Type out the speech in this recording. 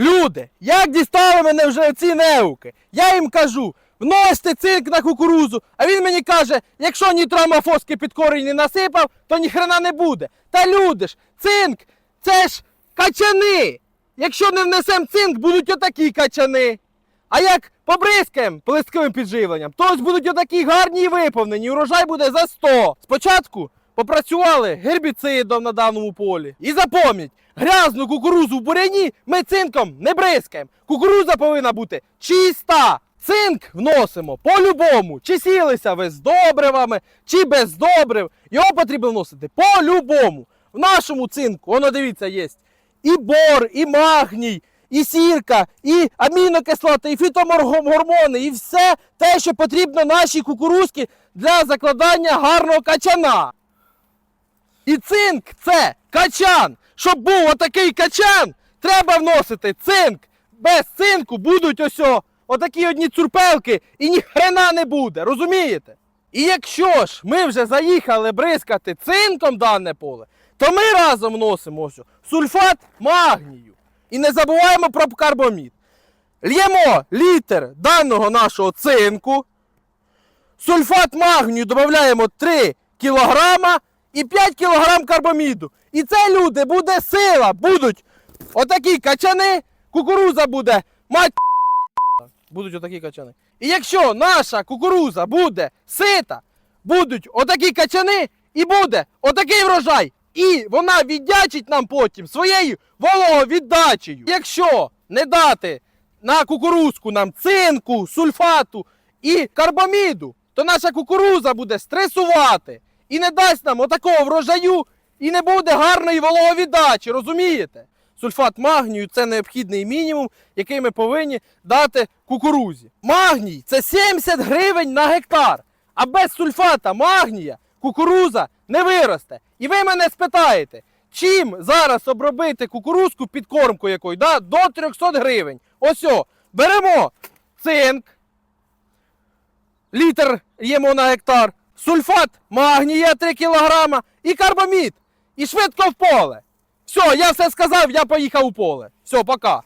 Люди, як дістали мене вже ці неуки? Я їм кажу, вносьте цинк на кукурузу, а він мені каже, якщо нітромофоски під корінь не насипав, то ніхрена не буде. Та люди ж, цинк, це ж качани. Якщо не внесемо цинк, будуть отакі качани. А як побризкаємо плисковим підживленням, то ось будуть отакі гарні і виповнені. Урожай буде за 100. Спочатку попрацювали гербіцидом на даному полі. І запам'ять, грязну кукурузу в буряні ми цинком не бризкаємо. Кукуруза повинна бути чиста. Цинк вносимо по-любому. Чи сілися ви з добривами, чи без добрив. Його потрібно вносити по-любому. В нашому цинку, воно дивіться, є і бор, і магній, і сірка, і амінокислоти, і фітоморгормони, і все те, що потрібно нашій кукурузці для закладання гарного качана. І цинк це качан. Щоб був отакий качан, треба вносити цинк. Без цинку будуть ось отакі одні цурпелки і ні хрена не буде, розумієте? І якщо ж ми вже заїхали бризкати цинком дане поле, то ми разом вносимо ось сульфат магнію. І не забуваємо про карбомід. Л'ємо літр даного нашого цинку, сульфат магнію додаємо 3 кг і 5 кг карбоміду. І це люди буде сила, будуть отакі качани, кукуруза буде мать. Будуть отакі качани. І якщо наша кукуруза буде сита, будуть отакі качани, і буде отакий врожай. І вона віддячить нам потім своєю вологовіддачею. Якщо не дати на кукурузку нам цинку, сульфату і карбаміду, то наша кукуруза буде стресувати і не дасть нам отакого врожаю, і не буде гарної вологовіддачі, розумієте? Сульфат магнію це необхідний мінімум, який ми повинні дати кукурузі. Магній це 70 гривень на гектар. А без сульфата магнія кукуруза не виросте. І ви мене спитаєте, чим зараз обробити кукурузку під кормкою якою? Да? До 300 гривень. Ось о, беремо цинк, літр їмо на гектар, сульфат магнія 3 кг і карбамід. І швидко в поле. Все, я все сказав, я поїхав у поле. Все, пока.